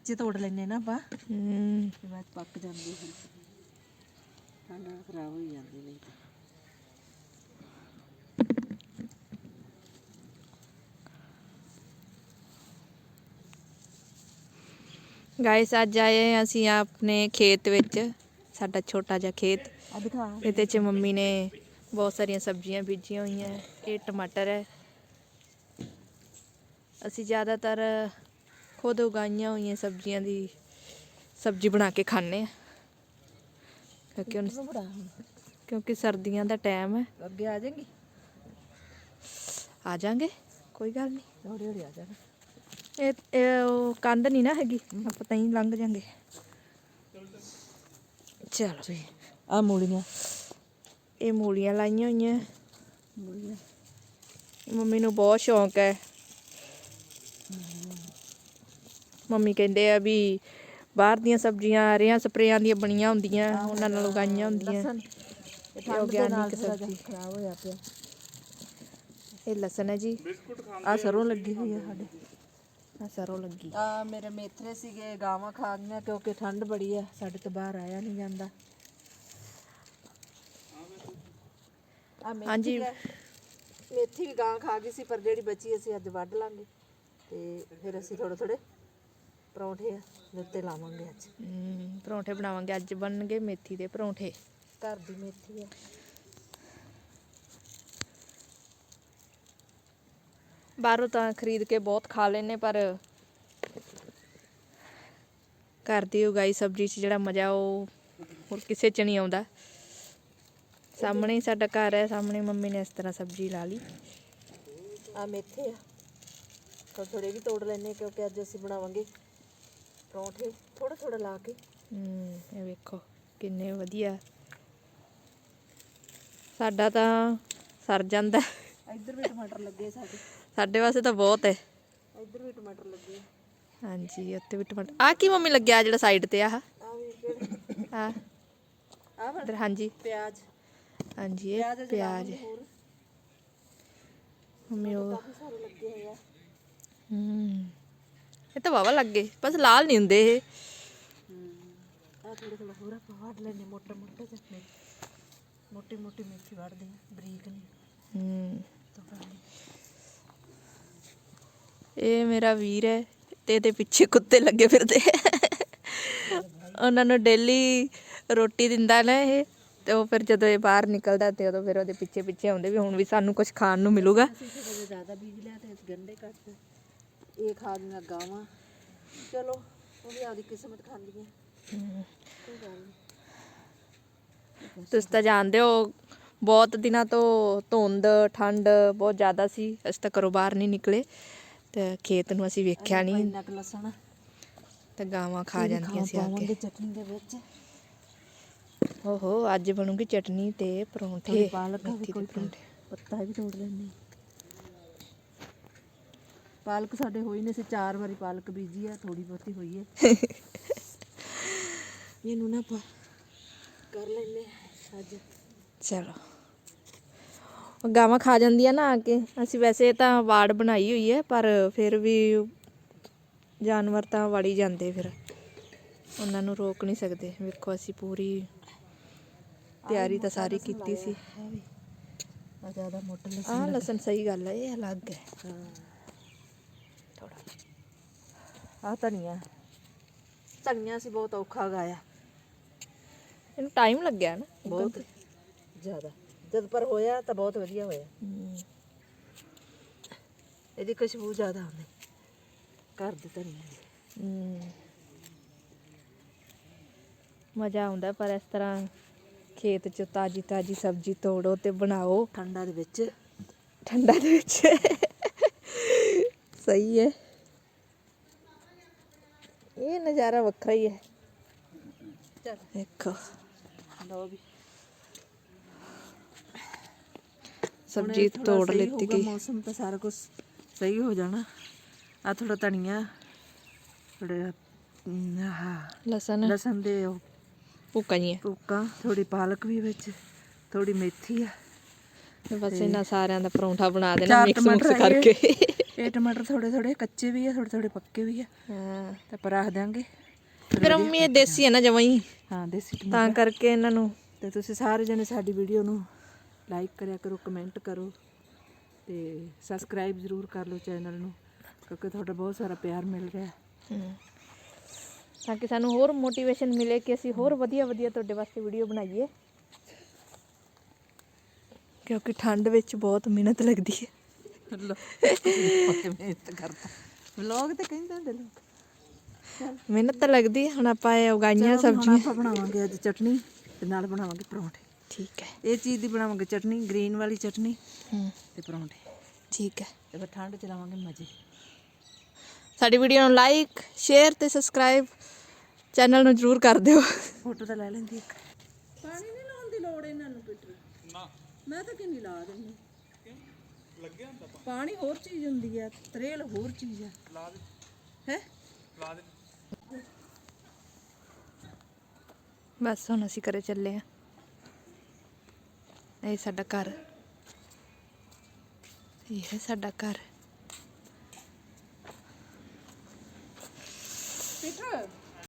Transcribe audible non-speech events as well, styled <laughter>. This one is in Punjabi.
ਕੱਚੇ ਤੋੜ ਲੈਨੇ ਨਾ ਆਪਾਂ। ਹੂੰ। ਤੇ ਬਾਅਦ ਪੱਕ ਜਾਂਦੇ ਫਿਰ ਠੰਡ ਨਾਲ ਖਰਾਬ ਹੋ ਜਾਂਦੇ ਨਹੀਂ ਤਾਂ। ਗਾਇਸ ਅੱਜ ਆਏ ਹਾਂ ਅਸੀਂ ਆਪਣੇ ਖੇਤ ਵਿੱਚ ਸਾਡਾ ਛੋਟਾ ਜਿਹਾ ਖੇਤ। ਆ ਦਿਖਾ। ਇਹਦੇ 'ਚ ਮੰਮੀ ਨੇ ਬਹੁਤ ਸਾਰੀਆਂ ਸਬਜ਼ੀਆਂ ਬੀਜੀਆਂ ਹੋਈਆਂ ਇਹ ਟਮਾਟਰ ਹੈ। ਅਸੀਂ ਜ਼ਿਆਦਾਤਰ ਖੁਦ ਉਗਾਈਆਂ ਹੋਈਆਂ ਸਬਜ਼ੀਆਂ ਦੀ ਸਬਜ਼ੀ ਬਣਾ ਕੇ ਖਾਂਦੇ ਆ। ਕਿਉਂਕਿ ਹੁਣ ਕਿਉਂਕਿ ਸਰਦੀਆਂ ਦਾ ਟਾਈਮ ਹੈ। ਅੱਗੇ ਆ ਜਾਏਗੀ? ਆ ਜਾਾਂਗੇ ਕੋਈ ਗੱਲ ਨਹੀਂ ਹੌਲੀ ਹੌਲੀ ਆ ਜਾਣਾ। ਇਹ ਇਹ ਉਹ ਕੰਧ ਨਹੀਂ ਨਾ ਹੈਗੀ ਆਪਾਂ ਤਾਂ ਹੀ ਲੰਘ ਜਾਾਂਗੇ। ਚਲੋ ਆ ਮੂਲੀਆਂ। ਇਹ ਮੂਲੀਆਂ ਲਾਈਆਂ ਹੋਈਆਂ। ਮੂਲੀਆਂ। ਮੰਮੀ ਨੂੰ ਬਹੁਤ ਸ਼ੌਂਕ ਹੈ। ਮੰਮੀ ਕਹਿੰਦੇ ਆ ਵੀ ਬਾਹਰ ਦੀਆਂ ਸਬਜ਼ੀਆਂ ਰੇਹਾਂ ਸਪਰੇਆਂ ਦੀਆਂ ਬਣੀਆਂ ਹੁੰਦੀਆਂ ਉਹਨਾਂ ਨਾਲ ਉਗਾਈਆਂ ਹੁੰਦੀਆਂ। ਇਹ ਸਬਜ਼ੀ। ਖਰਾਬ ਹੋਇਆ ਪਿਆ। ਲਸਣ ਹੈ ਜੀ। ਆ ਸਰੋਂ ਲੱਗੀ ਹੋਈ ਆ ਸਾਡੇ। ਆ ਸਰੋਂ ਲੱਗੀ। ਆ ਮੇਰੇ ਮੇਥਰੇ ਸੀਗੇ ਗਾਵਾਂ ਖਾ ਗਈਆਂ ਕਿਉਂਕਿ ਠੰਡ ਬੜੀ ਆ ਸਾਡੇ ਤੋਂ ਬਾਹਰ ਆਇਆ ਨਹੀਂ ਜਾਂਦਾ। ਹਾਂਜੀ। ਹੈ। ਮੇਥੀ ਵੀ ਗਾਂ ਖਾ ਗਈ ਸੀ ਪਰ ਜਿਹੜੀ ਬਚੀ ਅਸੀਂ ਅੱਜ ਵੱਢ ਲਾਂਗੇ। ਤੇ ਫਿਰ ਅਸੀਂ ਥੋੜੇ ਥੋੜੇ ਪਰੌਂਠੇ ਦੇ ਉੱਤੇ ਲਾਵਾਂਗੇ ਅੱਜ। ਹਮ, ਪਰੌਂਠੇ ਬਣਾਵਾਂਗੇ। ਅੱਜ ਬਣਨਗੇ ਮੇਥੀ ਦੇ ਪਰੌਂਠੇ। ਘਰ ਦੀ ਮੇਥੀ ਆ। ਬਾਹਰੋਂ ਤਾਂ ਖਰੀਦ ਕੇ ਬਹੁਤ ਖਾ ਲੈਨੇ ਪਰ ਘਰ ਦੀ ਉਗਾਈ ਸਬਜ਼ੀ 'ਚ ਜਿਹੜਾ ਮਜ਼ਾ ਉਹ ਹੋਰ ਕਿਸੇ 'ਚ ਨਹੀਂ ਆਉਂਦਾ। ਸਾਹਮਣੇ ਹੀ ਸਾਡਾ ਘਰ ਹੈ ਸਾਹਮਣੇ ਮੰਮੀ ਨੇ ਇਸ ਤਰ੍ਹਾਂ ਸਬਜ਼ੀ ਲਾ ਲਈ। ਆ ਮੇਥੇ ਆ। ਥੋੜੇ ਵੀ ਤੋੜ ਲੈਨੇ ਕਿਉਂਕਿ ਅੱਜ ਅਸੀਂ ਬਣਾਵਾਂਗੇ ਪਰੌਂਠੇ ਥੋੜਾ ਥੋੜਾ ਲਾ ਕੇ। ਹਮ, ਇਹ ਵੇਖੋ ਕਿੰਨੇ ਵਧੀਆ। ਸਾਡਾ ਤਾਂ ਸਰ ਜਾਂਦਾ। ਇੱਧਰ ਵੀ ਟਮਾਟਰ ਲੱਗੇ ਸਾਡੇ। ਸਾਡੇ ਵਾਸਤੇ ਤਾਂ ਬਹੁਤ ਹੈ। ਇੱਧਰ ਵੀ ਟਮਾਟਰ ਲੱਗੇ ਹਾਂਜੀ ਉੱਤੇ ਵੀ ਟਮਾਟਰ। ਆ ਕੀ ਮੰਮੀ ਲੱਗਿਆ ਜਿਹੜਾ ਸਾਈਡ ਤੇ ਆਹ? ਆ ਆ ਇਧਰ ਹਾਂਜੀ। ਪਿਆਜ਼। ਹਾਂਜੀ ਇਹ ਪਿਆਜ਼ ਹੈ। ਮੰਮੀ ਉਹ ਕਾਫੀ ਇਹ ਤਾਂ ਵਾਵਾ ਲੱਗੇ ਬਸ ਲਾਲ ਨਹੀਂ ਹੁੰਦੇ ਇਹ। ਆ ਥੋੜੇ ਥੋੜਾ ਹੋਰ ਆਪਾਂ ਵੱਢ ਲੈਨੇ ਮੋਟਾ ਮੋਟਾ ਜਿਹਾ। ਮੇ ਮੋਟੀ ਮੋਟੀ ਮੇਥੀ ਵੱਢਦੇ ਆ ਬਰੀਕ ਨਹੀਂ। ਤਾਂ ਫਿਰ ਇਹ ਮੇਰਾ ਵੀਰ ਹੈ ਤੇ ਇਹਦੇ ਪਿੱਛੇ ਕੁੱਤੇ ਲੱਗੇ ਫਿਰਦੇ। ਉਹਨਾਂ ਨੂੰ ਡੇਲੀ ਰੋਟੀ ਦਿੰਦਾ ਨਾ ਇਹ ਤੇ ਉਹ ਫਿਰ ਜਦੋਂ ਇਹ ਬਾਹਰ ਨਿਕਲਦਾ ਤੇ ਉਦੋਂ ਫਿਰ ਉਹਦੇ ਪਿੱਛੇ ਪਿੱਛੇ ਆਉਂਦੇ ਵੀ ਹੁਣ ਵੀ ਸਾਨੂੰ ਕੁਝ ਖਾਣ ਨੂੰ ਮਿਲੂਗਾ। ਜ਼ਿਆਦਾ ਬੀਜ ਲਿਆ ਤੇ ਗੰਡੇ ਕੱਟ ਇਹ ਖਾ ਗਈਆਂ ਗਾਵਾਂ। ਚਲੋ ਉਹ ਵੀ ਆਪਦੀ ਕਿਸਮਤ ਖਾਂਦੀਆਂ ਕੋਈ ਗੱਲ ਨਹੀਂ ਤੁਸੀਂ ਤਾਂ ਜਾਣਦੇ ਹੋ ਬਹੁਤ ਦਿਨਾਂ ਤੋਂ ਧੁੰਦ ਠੰਡ ਬਹੁਤ ਜ਼ਿਆਦਾ ਸੀ। ਅਸੀਂ ਤਾਂ ਘਰੋਂ ਬਾਹਰ ਨਹੀਂ ਨਿਕਲੇ। ਤੇ ਖੇਤ ਨੂੰ ਅਸੀਂ ਵੇਖਿਆ ਨਹੀਂ ਇੰਨਾ ਕੁ ਲਸਣ। ਤੇ ਗਾਵਾਂ ਖਾ ਜਾਂਦੀਆਂ ਸੀ ਆ ਕੇ। ਪਾਵਾਂਗੇ ਚਟਨੀ ਦੇ ਵਿੱਚ। ਓਹੋ ਅੱਜ ਬਣੂਗੀ ਚਟਨੀ ਤੇ ਥੋੜੀ ਪਰੌਂਠੇ ਪਾਲਕ ਵੀ ਮੇਥੀ ਦੇ ਕੋਈ ਪਰੌਂਠੇ। ਪੱਤਾ ਵੀ ਤੋੜ ਲੈਣੇ ਪਾਲਕ ਸਾਡੇ ਹੋਈ ਨੇ ਸੀ ਚਾਰ ਵਾਰੀ ਪਾਲਕ ਬੀਜੀ ਆ ਥੋੜੀ ਬਹੁਤੀ ਹੋਈ ਹੈ <laughs> ਇਹਨੂੰ ਨਾ ਆਪਾਂ ਕਰ ਲੈਨੇ ਆ ਅੱਜ। ਚਲੋ। ਉਹ ਗਾਵਾਂ ਖਾ ਜਾਂਦੀਆਂ ਨਾ ਆ ਕੇ। ਅਸੀਂ ਵੈਸੇ ਤਾਂ ਵਾੜ ਬਣਾਈ ਹੋਈ ਹੈ ਪਰ ਫਿਰ ਵੀ ਜਾਨਵਰ ਤਾਂ ਵੜੀ ਜਾਂਦੇ ਫਿਰ। ਉਹਨਾਂ ਨੂੰ ਰੋਕ ਨਹੀਂ ਸਕਦੇ। ਵੇਖੋ ਅਸੀਂ ਪੂਰੀ ਤਿਆਰੀ ਤਾਂ ਸਾਰੀ ਕੀਤੀ ਸੀ। ਆ ਜ਼ਿਆਦਾ ਮੋਟਾ ਲਸਣ ਆਹ ਲਸਣ ਸਹੀ ਗੱਲ ਹੈ ਇਹ ਅਲੱਗ ਹੈ। ਆ। ਧਨੀਆ ਧਨੀਆ ਸੀ ਬਹੁਤ ਔਖਾ ਗਾਇਆ। ਇਹਨੂੰ ਟਾਈਮ ਲੱਗਿਆ ਨਾ ਬਹੁਤ ਜ਼ਿਆਦਾ। ਜਦ ਪਰ ਹੋਇਆ ਤਾਂ ਬਹੁਤ ਵਧੀਆ ਹੋਇਆ। ਇਹਦੀ ਖੁਸ਼ਬੂ ਜ਼ਿਆਦਾ ਆਉਂਦੀ ਘਰ ਦੇ ਧਨੀਆ ਦੀ। ਮਜ਼ਾ ਆਉਂਦਾ ਪਰ ਇਸ ਤਰ੍ਹਾਂ ਖੇਤ 'ਚ ਤਾਜੀ ਤਾਜੀ ਸਬਜ਼ੀ ਤੋੜੋ ਤੇ ਬਣਾਓ। ਠੰਡਾ ਦੇ ਵਿੱਚ। ਠੰਡਾ ਦੇ ਵਿੱਚ। ਸਹੀ ਹੈ। ਇਹ ਨਜ਼ਾਰਾ ਵੱਖਰਾ ਹੀ ਹੈ। ਚਲ। ਦੇਖੋ ਲਓ ਵੀ। ਸਬਜ਼ੀ ਤੋੜ ਲੈਤੀ ਗਈ। ਮੌਸਮ ਤਾਂ ਸਾਰਾ ਕੁਝ ਸਹੀ ਹੋ ਜਾਣਾ। ਆ ਥੋੜਾ ਧਨੀਆ ਥੋੜੇ ਆਹ ਲਸਣ। ਲਸਣ ਦੇ ਉਹ ਭੁੱਕਾ ਜੀ ਥੋੜੀ ਪਾਲਕ ਵੀ ਵਿੱਚ ਥੋੜੀ ਮੇਥੀ ਆ। ਬਸ ਇਹਨਾਂ ਸਾਰਿਆਂ ਦਾ ਪਰੌਂਠਾ ਬਣਾ ਦੇਣਾ ਮਿਕਸ ਮੁਕਸ। ਕਰਕੇ। ਇਹ ਟਮਾਟਰ ਥੋੜੇ ਥੋੜੇ ਕੱਚੇ ਵੀ ਆ ਥੋੜੇ ਥੋੜੇ ਪੱਕੇ ਵੀ ਆ। ਹਾਂ। ਤੇ ਆਪਾਂ ਰੱਖ ਦਾਂਗੇ ਫਿਰ ਮੰਮੀ ਇਹ ਦੇਸੀ ਹੈ ਨਾ ਜਮਾਂ ਹੀ? ਹਾਂ ਦੇਸੀ ਟਮਾਟਰ। ਤਾਂ ਕਰਕੇ ਇਹਨਾਂ ਨੂੰ। ਤੇ ਤੁਸੀਂ ਸਾਰੇ ਜਣੇ ਸਾਡੀ ਵੀਡੀਓ ਨੂੰ ਲਾਈਕ ਕਰਿਆ ਕਰੋ ਕਮੈਂਟ ਕਰੋ। ਤੇ ਸਬਸਕ੍ਰਾਈਬ ਜ਼ਰੂਰ ਕਰ ਲਓ ਚੈਨਲ ਨੂੰ ਕਿਉਂਕਿ ਤੁਹਾਡਾ ਬਹੁਤ ਸਾਰਾ ਪਿਆਰ ਮਿਲ ਰਿਹਾ। ਹਮ, ਤਾਂ ਕਿ ਸਾਨੂੰ ਹੋਰ ਮੋਟੀਵੇਸ਼ਨ ਮਿਲੇ ਕਿ ਅਸੀਂ ਹੋਰ ਵਧੀਆ ਵਧੀਆ ਤੁਹਾਡੇ ਵਾਸਤੇ ਵੀਡੀਓ ਬਣਾਈਏ। ਕਿਉਂਕਿ ਠੰਡ ਵਿੱਚ ਬਹੁਤ ਮਿਹਨਤ ਲੱਗਦੀ ਹੈ। ਮਿਹਨਤ ਕਰਦਾ ਵਲੌਗ ਤੇ ਕਹਿੰਦੇ ਹੁੰਦੇ ਲੋਕ। ਮਿਹਨਤ ਤਾਂ ਲੱਗਦੀ ਹੈ ਹੁਣ ਆਪਾਂ ਇਹ ਉਗਾਈਆਂ ਸਬਜ਼ੀਆਂ। ਆਪਾਂ ਬਣਾਵਾਂਗੇ ਅੱਜ ਚਟਨੀ ਤੇ ਨਾਲ ਬਣਾਵਾਂਗੇ ਪਰੌਂਠੇ। ਠੀਕ ਹੈ। ਇਹ ਚੀਜ਼ ਦੀ ਬਣਾਵਾਂਗੇ ਚਟਨੀ ਗ੍ਰੀਨ ਵਾਲੀ ਚਟਨੀ ਤੇ ਪਰੌਂਠੇ। ਠੀਕ ਹੈ। ਤੇ ਫਿਰ ਠੰਡ ਚ ਲਾਵਾਂਗੇ ਮਜ਼ੇ। ਸਾਡੀ ਵੀਡੀਓ ਨੂੰ ਲਾਈਕ ਸ਼ੇਅਰ ਤੇ ਸਬਸਕ੍ਰਾਈਬ ਚੈਨਲ ਨੂੰ ਜਰੂਰ ਕਰ ਦਿਓ। ਫੋਟੋ ਤਾਂ ਲੈ ਲੈਂਦੀ ਇੱਕ। ਪਾਣੀ ਨਹੀਂ ਲਾਉਣ ਦੀ ਲੋੜ ਇਹਨਾਂ ਨੂੰ ਪੀਟਰ। ਨਾ। ਮੈਂ ਤਾਂ ਕਿੰਨੀ ਲਾ ਦਿੰਦੀ। ਲੱਗਿਆ ਹੁੰਦਾ ਪਾਣੀ ਹੋਰ ਚੀਜ਼ ਹੁੰਦੀ ਆ ਤਰੇਲ ਹੋਰ ਚੀਜ਼ ਆ। ਲਾ ਦੇ। ਹੈ? ਬਸ ਹੁਣ ਅਸੀਂ ਘਰੇ ਚੱਲੇ ਆ। ਇਹ ਸਾਡਾ ਘਰ। ਇਹ ਹੈ ਸਾਡਾ ਘਰ। ਪੀਟਰ